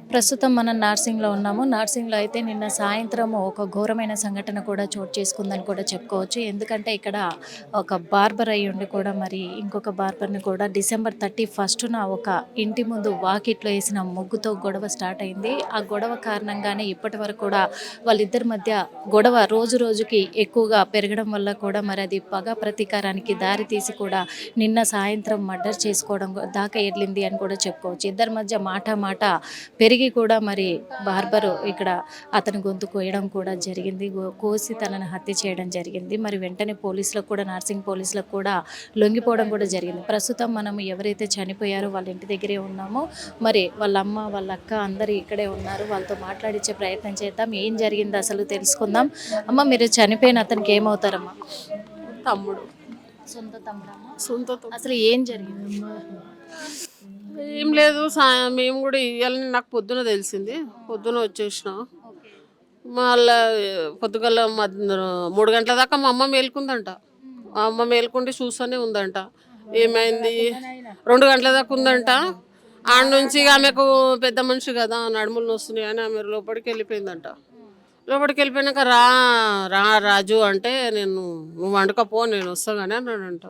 ప్రస్తుతం మనం నార్సింగ్లో ఉన్నాము. నార్సింగ్లో అయితే నిన్న సాయంత్రం ఒక ఘోరమైన సంఘటన కూడా చోటు చేసుకుందని కూడా చెప్పుకోవచ్చు. ఎందుకంటే ఇక్కడ ఒక బార్బర్ అయి ఉండి కూడా మరి ఇంకొక బార్బర్ని కూడా డిసెంబర్ థర్టీ ఫస్ట్న ఒక ఇంటి ముందు వాకిట్లో వేసిన ముగ్గుతో గొడవ స్టార్ట్ అయింది. ఆ గొడవ కారణంగానే ఇప్పటి వరకు కూడా వాళ్ళిద్దరి మధ్య గొడవ రోజు రోజుకి ఎక్కువగా పెరగడం వల్ల కూడా మరి అది పగ ప్రతీకారానికి దారి తీసి కూడా నిన్న సాయంత్రం మర్డర్ చేసుకోవడం దాకా వెళ్ళింది అని కూడా చెప్పుకోవచ్చు. ఇద్దరి మధ్య మాట మాట పెరిగి కూడా మరి బార్బరు ఇక్కడ అతని గొంతు కోయడం కూడా జరిగింది. కోసి తనని హత్య చేయడం జరిగింది. మరి వెంటనే పోలీసులకు కూడా నర్సింగ్ పోలీసులకు కూడా లొంగిపోవడం కూడా జరిగింది. ప్రస్తుతం మనం ఎవరైతే చనిపోయారో వాళ్ళ ఇంటి దగ్గరే ఉన్నామో మరి వాళ్ళ అమ్మ వాళ్ళ అక్క అందరూ ఇక్కడే ఉన్నారు. వాళ్ళతో మాట్లాడించే ప్రయత్నం చేద్దాం. ఏం జరిగింది అసలు తెలుసుకుందాం. అమ్మ మీరు చనిపోయిన అతనికి ఏమవుతారమ్మా? తమ్ముడు. సొంత తమ్ముడమ్మా? సొంత. అసలు ఏం జరిగింది? ఏం లేదు సాయం మేము కూడా ఇవ్వాలని నాకు పొద్దున తెలిసింది. పొద్దున వచ్చేసినాం. మళ్ళా పొద్దుగల మూడు గంటల దాకా మా అమ్మ మేలుకుందంట. మా అమ్మ మేలుకుంటే చూస్తూనే ఉందంట. ఏమైంది? రెండు గంటల దాకా ఉందంట. ఆడ నుంచి ఇక ఆమెకు పెద్ద మనిషి కదా నడుములు వస్తున్నాయి అని ఆమె లోపలికి వెళ్ళిపోయిందంట. లోపలికి వెళ్ళిపోయినాక రా రా రాజు అంటే నేను నువ్వు వండుకపో నేను వస్తా కానీ అన్నాడంట.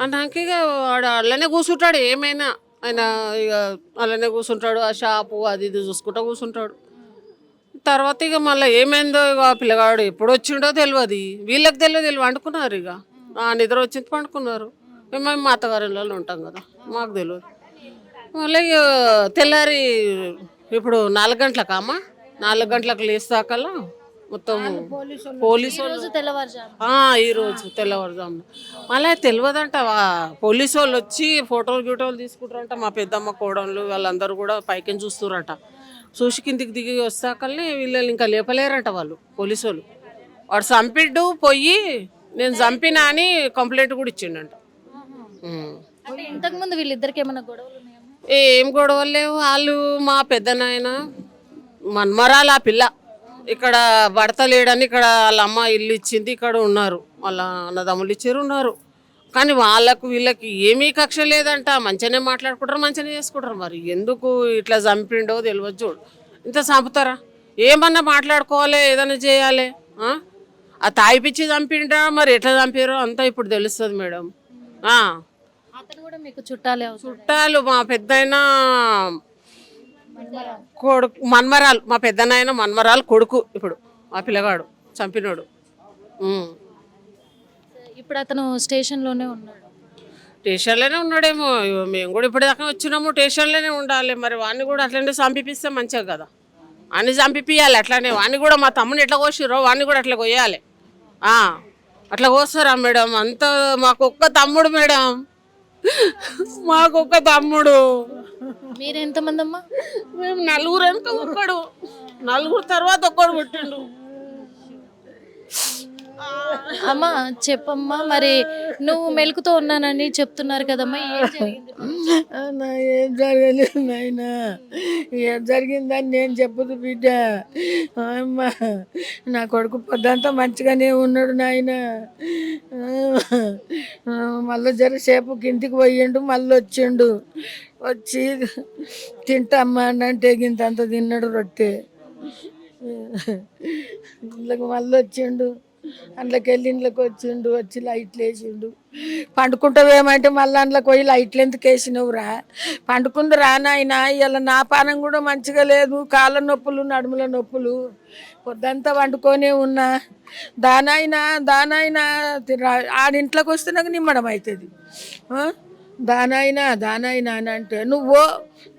అన్నాక ఇక వాడు అలానే కూర్చుంటాడు ఏమైనా ఆయన ఇక అలానే కూర్చుంటాడు ఆ షాపు అది ఇది చూసుకుంటా కూర్చుంటాడు తర్వాత ఇక మళ్ళీ ఏమైందో ఇక ఆ పిల్లగాడు ఎప్పుడు వచ్చిండో తెలియదు వీళ్ళకి తెలియదు వీళ్ళు వండుకున్నారు ఇక. ఆ నిద్ర వచ్చింది పండుకున్నారు. మేము మా అత్తగారిలో ఉంటాం కదా మాకు తెలియదు మళ్ళీ తెల్లారి ఇప్పుడు నాలుగు గంటలకు అమ్మ నాలుగు గంటలకు లేస్తాకల్లా మొత్తం పోలీసు వాళ్ళు రోజు తెల్లవారుజాము. ఆ, ఈ రోజు తెల్లవారుజామున మళ్ళీ తెలియదంట పోలీసు వాళ్ళు వచ్చి ఫోటోలు గీటోలు తీసుకుంటారంట. మా పెద్దమ్మ కోడళ్ళు వాళ్ళందరూ కూడా పైకి చూస్తున్నారంట చూసి కిందికి దిగి వస్తాకల్ని వీళ్ళని ఇంకా లేపలేరంట వాళ్ళు పోలీసు వాళ్ళు వాడు చంపిడ్డు పోయి నేను చంపినా అని కంప్లైంట్ కూడా ఇచ్చిండంట. ఉం. అంటే ఇంతకు ముందు వీళ్ళిద్దరికి ఏమైనా గొడవలు ఏం గొడవలు లేవు. వాళ్ళు మా పెద్దనాయన మన్మరాలు ఆ పిల్ల. ఇక్కడ భర్త లేడని ఇక్కడ వాళ్ళ అమ్మ ఇల్లు ఇచ్చింది ఇక్కడ ఉన్నారు. వాళ్ళ అన్నదమ్ములు ఇచ్చారు ఉన్నారు. కానీ వాళ్ళకు వీళ్ళకి ఏమీ కక్ష లేదంట. మంచిగానే మాట్లాడుకుంటారు మంచిగానే చేసుకుంటారు. మరి ఎందుకు ఇట్లా చంపిండో తెలియదు చూడు. ఇంత చంపుతారా? ఏమన్నా మాట్లాడుకోవాలి ఏదైనా చేయాలి ఆ? తాయిపిచ్చి చంపిండ్రా? మరి ఎట్లా చంపారో అంతా ఇప్పుడు తెలుస్తుంది మేడం. ఆ. అతను కూడా మీకు చుట్టాలే చుట్టాలు మా పెద్దయిన కొడుకు మన్మరాలు మా పెద్దనాయన మన్మరాలు కొడుకు ఇప్పుడు మా పిల్లగాడు చంపినోడు. ఉమ్. ఇప్పుడు అతను స్టేషన్లోనే ఉన్నాడు. స్టేషన్లోనే ఉన్నాడేమో మేము కూడా ఇప్పుడు దాకా వచ్చినాము స్టేషన్లోనే ఉండాలి. మరి వాడిని కూడా అట్లనే చంపిపిస్తే మంచిగా కదా. వాడిని చంపిపియాలి అట్లానే వాడిని కూడా మా తమ్ముని ఎట్లా కోసిరో వాడిని కూడా అట్లా కొయ్యాలి. ఆ, అట్లా కోస్తారా మేడం? అంత మాకు ఒక్క తమ్ముడు మేడం. మాకు ఒక్క తమ్ముడు. మీరు ఎంతమంది అమ్మా మేము నలుగురు వెనక ఒక్కడు? నలుగురు తర్వాత ఒక్కడు పుట్టిండు. అమ్మా చెప్పమ్మా మరి నువ్వు మెలుకుతో ఉన్నానని చెప్తున్నారు కదమ్మా ఏం నా ఏం జరగలేదు నాయన. ఏం జరిగిందని నేను చెప్పదు బిడ్డ. అమ్మ నా కొడుకు పొద్దంతా మంచిగానే ఉన్నాడు నాయన. మళ్ళీ జరసేపు కిందికి పోయిండు మళ్ళీ వచ్చిండు. వచ్చి తింటామ్మా అని అంటే గింతంత తిన్నాడు రొట్టె. ఇంట్లోకి మళ్ళీ వచ్చిండు. అందులోకి వెళ్ళి ఇంట్లోకి వచ్చిండు వచ్చి లైట్లు వేసిండు. పండుకుంటావేమంటే మళ్ళీ అందులోకి పోయి లైట్లు ఎందుకు వేసినవురా పండుకుంది రా ఇలా నా పానం కూడా మంచిగా లేదు కాళ్ళ నొప్పులు నడుముల నొప్పులు. పొద్దంతా వండుకొనే ఉన్నా. దానాయినా దానాయినా ఆడింట్లోకి వస్తే నాకు నిమ్మడం అవుతుంది. ఆ? దానాయినా దానాయినా అని అంటే నువ్వు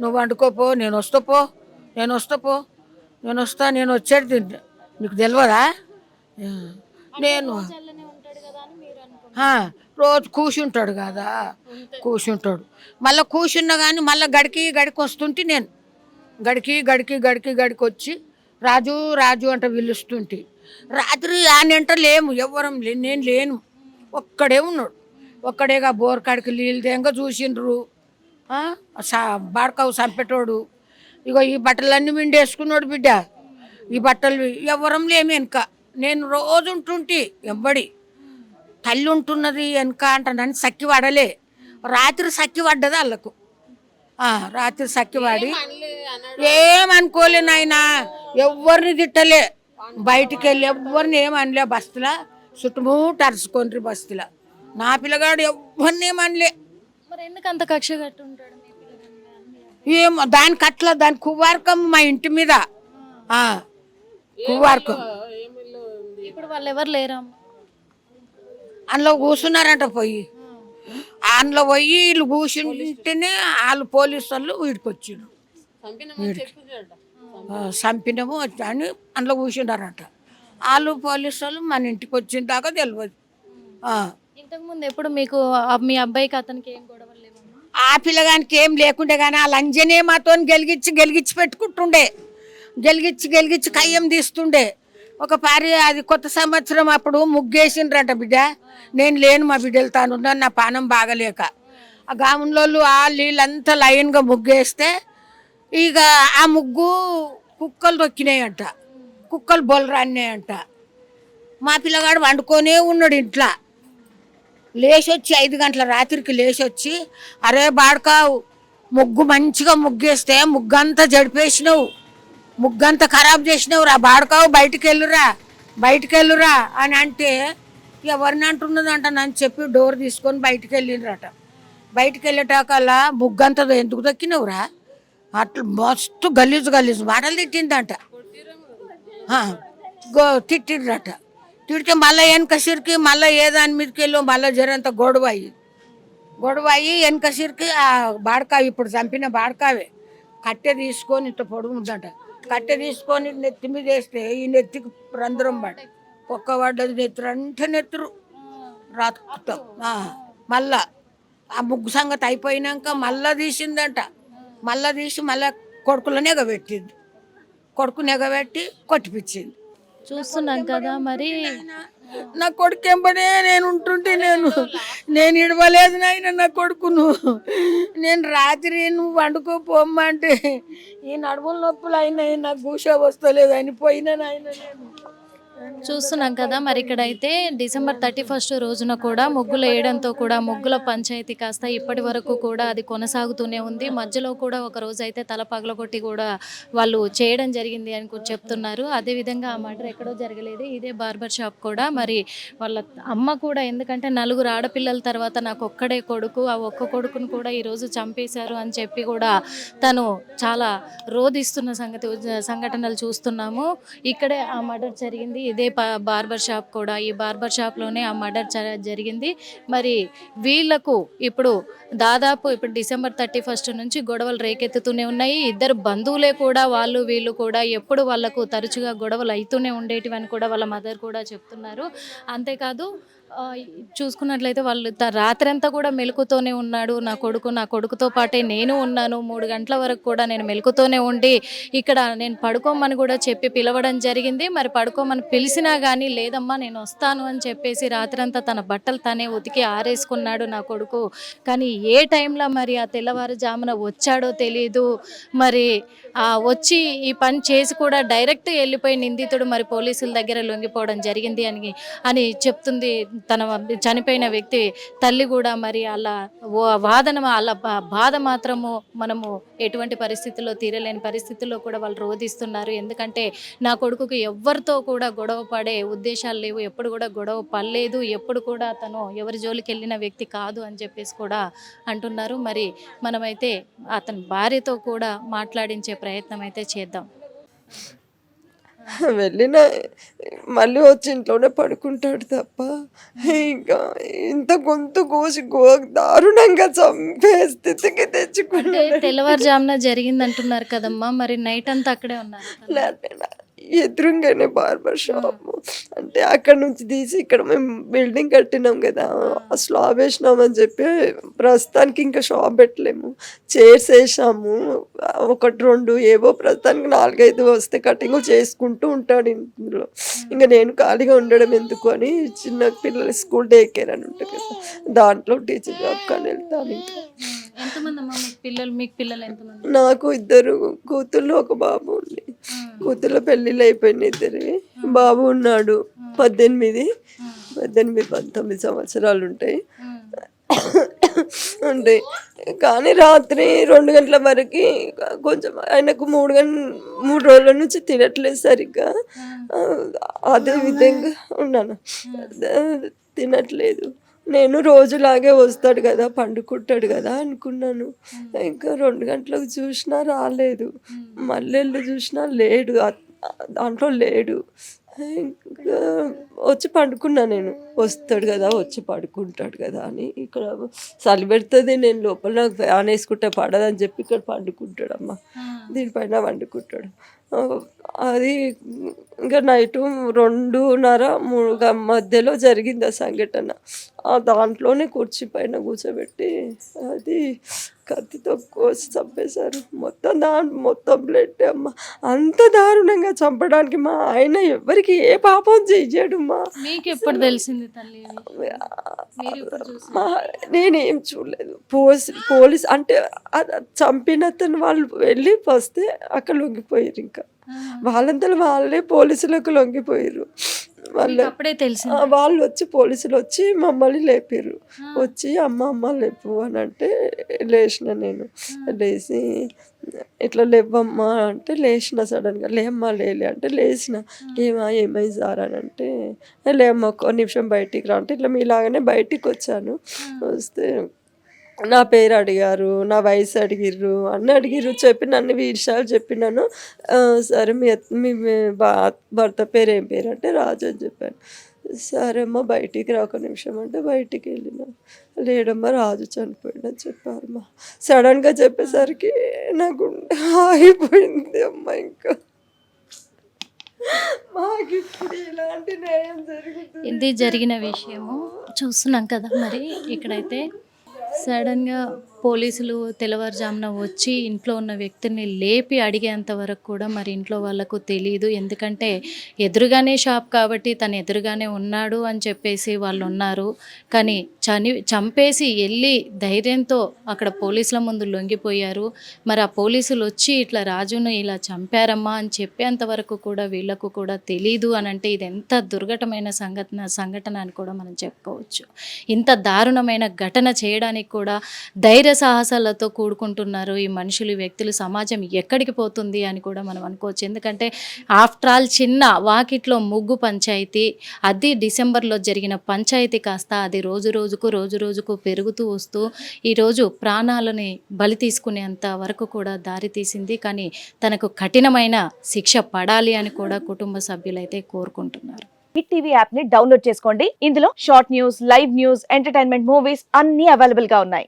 నువ్వు వండుకోపో నేను వస్తా పో నేను వస్తా పో నేను వస్తా నేను వచ్చేది నీకు తెలియదా నేను రోజు కూర్చుంటాడు కదా కూర్చుంటాడు మళ్ళీ కూర్చున్నా కానీ మళ్ళీ గడికి గడికి వస్తుంటే నేను. గడికి గడికి గడికి గడికి వచ్చి రాజు రాజు అంట పిలుస్తుంటే. రాత్రి ఆనంట లేము ఎవ్వరం లే నేను లేను. ఒక్కడే ఉన్నాడు. ఒక్కడేగా బోర్ కాడికి నీళ్ళు తేంగా చూసిండ్రు. బాడకావు చంపేటోడు ఇగో ఈ బట్టలన్నీ మిండేసుకున్నాడు బిడ్డ. ఈ బట్టలు ఎవ్వరం లేము వెనక నేను రోజు ఉంటుంటే ఎంబడి తల్లి ఉంటున్నది వెనక అంటానని సక్కి పడలే రాత్రి సక్కి పడ్డది వాళ్ళకు ఆ, రాత్రి సక్కి పడి ఏమనుకోలే నాయన ఎవరిని తిట్టలే. బయటికి వెళ్ళి ఎవరిని ఏమనలే బస్తులా చుట్టుముట్టు అరుచుకోండి బస్తులా నా పిల్లగాడు ఎవరిని ఏమనలే. మరి ఎందుకు అంత కక్ష కట్టుంటాడు? ఏమో దానికి అట్లా దాని కువార్కం మా ఇంటి మీద. ఆ, కువార్కం ఇప్పుడు వాళ్ళు ఎవరు లేరమ్మా? అందులో కూర్చున్నారంట పోయి. అందులో పోయి వీళ్ళు కూర్చుంటేనే వాళ్ళు పోలీసు వాళ్ళు వీడికి వచ్చిండు చంపినము అని అందులో కూర్చున్నారంట. వాళ్ళు పోలీసు వాళ్ళు మన ఇంటికి వచ్చిన దాకా తెలియదు ఆ. ఇంతకుముందు ఎప్పుడు మీకు మీ అబ్బాయికి అతనికి ఏం లేవమ్మా? ఆ పిల్లగానికి ఏం లేకుండే కానీ ఆ లంజనే మాతో గెలిగించి గెలిగించి పెట్టుకుంటుండే. గెలిగించి గెలిగించి కయ్యం తీస్తుండే. ఒక పారి అది కొత్త సంవత్సరం అప్పుడు ముగ్గేసిండ్రంట బిడ్డ. నేను లేను మా బిడ్డలు తానున్నాను నా పానం బాగలేక. ఆ గాములో వాళ్ళు వీళ్ళంతా లైన్గా ముగ్గేస్తే ఇక ఆ ముగ్గు కుక్కలు తొక్కినాయంట. కుక్కలు బొలరాన్నాయంట మా పిల్లగాడు వండుకొనే ఉన్నాడు ఇంట్లో. లేచి వచ్చి ఐదు గంటల రాత్రికి లేచి వచ్చి అరే బాడకావు ముగ్గు మంచిగా ముగ్గేస్తే ముగ్గంతా జడిపేసినావు. ముగ్గంతా ఖరాబ్ చేసినవురా బాడుకావు బాడకావు బయటికి వెళ్ళురా బయటికి వెళ్ళురా అని అంటే ఎవరిని అంటున్నదంట నన్ను చెప్పి డోర్ తీసుకొని బయటికి వెళ్ళినరట బయటికి వెళ్ళేటాకల్లా ముగ్గంతా ఎందుకు దక్కినవురా? అట్లా మస్తు గలీజు గలీజు మాటలు తిట్టిందంట. గో తిట్టిండ్రట. తిడితే మళ్ళీ వెనక సిరికి మళ్ళీ ఏ దాని మీదకి వెళ్ళో మళ్ళీ జరంత గొడవ అయ్యి గొడవ అయ్యి వెనక సిరికి ఆ బాడకావి ఇప్పుడు చంపిన బాడకావే. కట్టె తీసుకొని ఇంత పొడుగు ఉందంట కట్టె తీసుకొని నెత్తి మీద వేస్తే ఈ నెత్తికి రంధ్రం పడి ఒక్క పడ్డది నెత్తురు అంటే నెత్తురు. రక్తం. మళ్ళా ఆ ముగ్గు సంగతి అయిపోయినాక మళ్ళా తీసిందంట. మళ్ళా తీసి మళ్ళా కొడుకులో నెగబెట్టింది కొడుకు నెగబెట్టి కొట్టిపించింది చూస్తున్నాం కదా మరి. నా కొడుకు ఎంబడే నేను ఉంటుంటే నేను నేను ఇడవలేదు నాయన నా కొడుకును. నేను రాత్రి నువ్వు వండుకోపోమ్మంటే ఈ నడుముల నొప్పులు అయినాయి నాకు గూష వస్తలేదు అని పోయినా నాయన నేను. చూస్తున్నాం కదా మరి ఇక్కడైతే డిసెంబర్ థర్టీ ఫస్ట్ రోజున కూడా ముగ్గులు వేయడంతో కూడా ముగ్గుల పంచాయతీ కాస్త ఇప్పటి వరకు కూడా అది కొనసాగుతూనే ఉంది. మధ్యలో కూడా ఒక రోజు అయితే తల పగలగొట్టి కూడా వాళ్ళు చేయడం జరిగింది అని కూడా చెప్తున్నారు. అదేవిధంగా ఆ మర్డర్ ఎక్కడో జరగలేదు. ఇదే బార్బర్ షాప్ కూడా. మరి వాళ్ళ అమ్మ కూడా ఎందుకంటే నలుగురు ఆడపిల్లల తర్వాత నాకు ఒక్కడే కొడుకు ఆ ఒక్క కొడుకును కూడా ఈరోజు చంపేశారు అని చెప్పి కూడా తను చాలా రోధిస్తున్న సంగతి సంఘటనలు చూస్తున్నాము. ఇక్కడే ఆ మర్డర్ జరిగింది. ఇదే బార్బర్ షాప్ కూడా. ఈ బార్బర్ షాప్లోనే ఆ మర్డర్ జరిగింది. మరి వీళ్ళకు ఇప్పుడు దాదాపు ఇప్పుడు డిసెంబర్ థర్టీ ఫస్ట్ నుంచి గొడవలు రేకెత్తుతూనే ఉన్నాయి. ఇద్దరు బంధువులే కూడా వాళ్ళు వీళ్ళు కూడా ఎప్పుడు వాళ్ళకు తరచుగా గొడవలు అవుతూనే ఉండేటివని కూడా వాళ్ళ మదర్ కూడా చెప్తున్నారు. అంతేకాదు చూసుకున్నట్లయితే వాళ్ళు త- రాత్రంతా కూడా మెలుకుతోనే ఉన్నాడు. నా కొడుకు నా కొడుకుతో పాటే నేను ఉన్నాను. మూడు గంటల వరకు కూడా నేను మెలుకుతోనే ఉండి ఇక్కడ నేను పడుకోమని కూడా చెప్పి పిలవడం జరిగింది. మరి పడుకోమని పిలిచినా కానీ లేదమ్మా నేను వస్తాను అని చెప్పేసి రాత్రంతా తన బట్టలు తనే ఉతికి ఆరేసుకున్నాడు నా కొడుకు. కానీ ఏ టైంలో మరి ఆ తెల్లవారుజామున వచ్చాడో తెలియదు మరి ఆ వచ్చి ఈ పని చేసి కూడా డైరెక్ట్ వెళ్ళిపోయి నిందితుడు మరి పోలీసుల దగ్గర లొంగిపోవడం జరిగింది అని అని చెప్తుంది తన చనిపోయిన వ్యక్తి తల్లి కూడా మరి అలా ఓ- వాదన అలా బా- బాధ మాత్రము మనము ఎటువంటి పరిస్థితుల్లో తీరలేని పరిస్థితుల్లో కూడా వాళ్ళు రోధిస్తున్నారు. ఎందుకంటే నా కొడుకుకి ఎవరితో కూడా గొడవ పడే ఉద్దేశాలు లేవు. ఎప్పుడు కూడా గొడవ పడలేదు. ఎప్పుడు కూడా తను ఎవరి జోలికి వెళ్ళిన వ్యక్తి కాదు అని చెప్పేసి కూడా అంటున్నారు. మరి మనమైతే అతని భార్యతో కూడా మాట్లాడించే ప్రయత్నం అయితే చేద్దాం. వెళ్ళిన మళ్ళీ వచ్చి ఇంట్లోనే పడుకుంటాడు తప్ప ఇంకా ఇంత గొంతు కోసి గో దారుణంగా చంపే స్థితికి తెచ్చుకున్నాడు. తెల్లవారుజామున జరిగింది అంటున్నారు కదమ్మా మరి నైట్ అంతా అక్కడే ఉన్నారు ఎదురుగానే బార్బర్ షాప్ అంటే అక్కడ నుంచి తీసి ఇక్కడ మేము బిల్డింగ్ కట్టినాం కదా. ఆ స్లాబ్ వేసినామని చెప్పి ప్రస్తుతానికి ఇంకా షాప్ పెట్టలేము. చైర్స్ వేసాము. ఒకటి రెండు ఏవో ప్రస్తుతానికి నాలుగైదు వస్తే కటింగ్ చేసుకుంటూ ఉంటాడు ఇందులో. ఇంకా నేను ఖాళీగా ఉండడం ఎందుకు అని చిన్న పిల్లల స్కూల్ డే కేర్ అని ఉంటుంది కదా. దాంట్లో టీచర్ జాబ్ కానీ వెళ్తాను ఇంకా. ఎంతమంది అమ్మా మీకు పిల్లలు మీకు పిల్లలు ఎంతమంది? నాకు ఇద్దరు కూతుళ్ళు ఒక బాబు ఉంది. కూతుళ్ళ పెళ్ళిళ్ళు అయిపోయినాయి ఇద్దరివి. బాబు ఉన్నాడు పద్దెనిమిది. పద్దెనిమిది పంతొమ్మిది సంవత్సరాలు ఉంటాయి. ఉంటాయి. కానీ రాత్రి రెండు గంటల వరకు కొంచెం ఆయనకు మూడు గంట మూడు రోజుల నుంచి తినట్లేదు సరిగ్గా. అదే విధంగా ఉన్నాను. తినట్లేదు. నేను రోజులాగే వస్తాడు కదా పండుకుంటాడు కదా అనుకున్నాను. ఇంకా రెండు గంటలకు చూసినా రాలేదు. మళ్ళీ చూసినా లేడు. దాంట్లో లేడు. ఇంకా వచ్చి పండుకున్నా నేను. వస్తాడు కదా వచ్చి పడుకుంటాడు కదా అని ఇక్కడ చలి పెడుతుంది నేను లోపల నాకు ఫ్యాన్ వేసుకుంటే పడదని చెప్పి ఇక్కడ పండుకుంటాడు అమ్మ దీనిపైన పండుకుంటాడు. అది ఇంకా నైట్ రెండున్నర మూడు మధ్యలో జరిగింది ఆ సంఘటన. ఆ దాంట్లోనే కుర్చీ పైన కూర్చోబెట్టి అది కత్తితో కోసి చంపేశారు. మొత్తం దా మొత్తం బ్లడ్ అమ్మ. అంత దారుణంగా చంపడానికి మా ఆయన ఎవరికి ఏ పాపం చేయడు మా. మీకు ఎప్పుడు తెలిసింది నేనేం చూడలేదు. పోలీస్ పోలీస్ అంటే అది చంపినతను వాళ్ళు వెళ్ళి వస్తే అక్కడ లొంగిపోయారు ఇంకా. వాళ్ళంతా వాళ్ళే పోలీసులకు లొంగిపోయారు. వాళ్ళు అప్పుడే తెలిసింది. ఆ, వాళ్ళు వచ్చి పోలీసులు వచ్చి మమ్మల్ని లేపారు వచ్చి అమ్మ అమ్మ లేపు అని అంటే లేచిన నేను. లేచి ఇట్లా లేవమ్మా అంటే లేచిన సడన్గా లేమ్మా లేలే అంటే లేచిన ఏమా ఏమైంది సార్ అని అంటే "ఏ, లేమ్మా ఒక నిమిషం బయటికి రా అంటే ఇట్లా మీలాగానే బయటికి వచ్చాను. వస్తే నా పేరు అడిగారు నా వయసు అడిగిర్రు అన్నీ అడిగిర్రు చెప్పి అన్ని విషయాలు చెప్పినాను. సరే మీ మీ భర్త పేరు ఏం పేరు అంటే రాజు అని చెప్పాను. సరే అమ్మ బయటికి రా ఒక నిమిషం అంటే బయటికి వెళ్ళిన. లేడమ్మా రాజు చనిపోయాడు అని చెప్పారమ్మా సడన్గా చెప్పేసరికి నా గుండె ఆగిపోయింది అమ్మ ఇంకా. ఇలాంటి న్యాయం జరుగుతుంది. ఇది జరిగిన విషయము. చూస్తున్నాం కదా మరి ఇక్కడైతే. సడన్గా పోలీసులు తెల్లవారుజామున వచ్చి ఇంట్లో ఉన్న వ్యక్తిని లేపి అడిగేంత వరకు కూడా మరి ఇంట్లో వాళ్ళకు తెలియదు ఎందుకంటే ఎదురుగానే షాప్ కాబట్టి తను ఎదురుగానే ఉన్నాడు అని చెప్పేసి వాళ్ళు ఉన్నారు. కానీ చని చంపేసి వెళ్ళి ధైర్యంతో అక్కడ పోలీసుల ముందు లొంగిపోయారు. మరి ఆ పోలీసులు వచ్చి ఇట్లా రాజును ఇలా చంపారమ్మా అని చెప్పేంత వరకు కూడా వీళ్ళకు కూడా తెలీదు అని అంటే ఇది ఎంత దుర్ఘటమైన సంఘటన సంఘటన అని కూడా మనం చెప్పుకోవచ్చు. ఇంత దారుణమైన ఘటన చేయడానికి కూడా ధైర్య సాహసాలతో కూడుకుంటున్నారు ఈ మనుషులు వ్యక్తులు సమాజం ఎక్కడికి పోతుంది అని కూడా మనం అనుకోవచ్చు. ఎందుకంటే ఆఫ్టర్ ఆల్ చిన్న వాకిట్లో ముగ్గు పంచాయతీ అది డిసెంబర్లో జరిగిన పంచాయతీ కాస్త అది రోజు రోజుకు రోజు రోజుకు పెరుగుతూ వస్తూ ఈరోజు ప్రాణాలని బలి తీసుకునేంత వరకు కూడా దారి తీసింది. కానీ తనకు కఠినమైన శిక్ష పడాలి అని కూడా కుటుంబ సభ్యులైతే కోరుకుంటున్నారు. హిట్ టీవీ యాప్ని డౌన్లోడ్ చేసుకోండి. ఇందులో short news live news entertainment movies అన్ని అవైలబుల్గా ఉన్నాయి.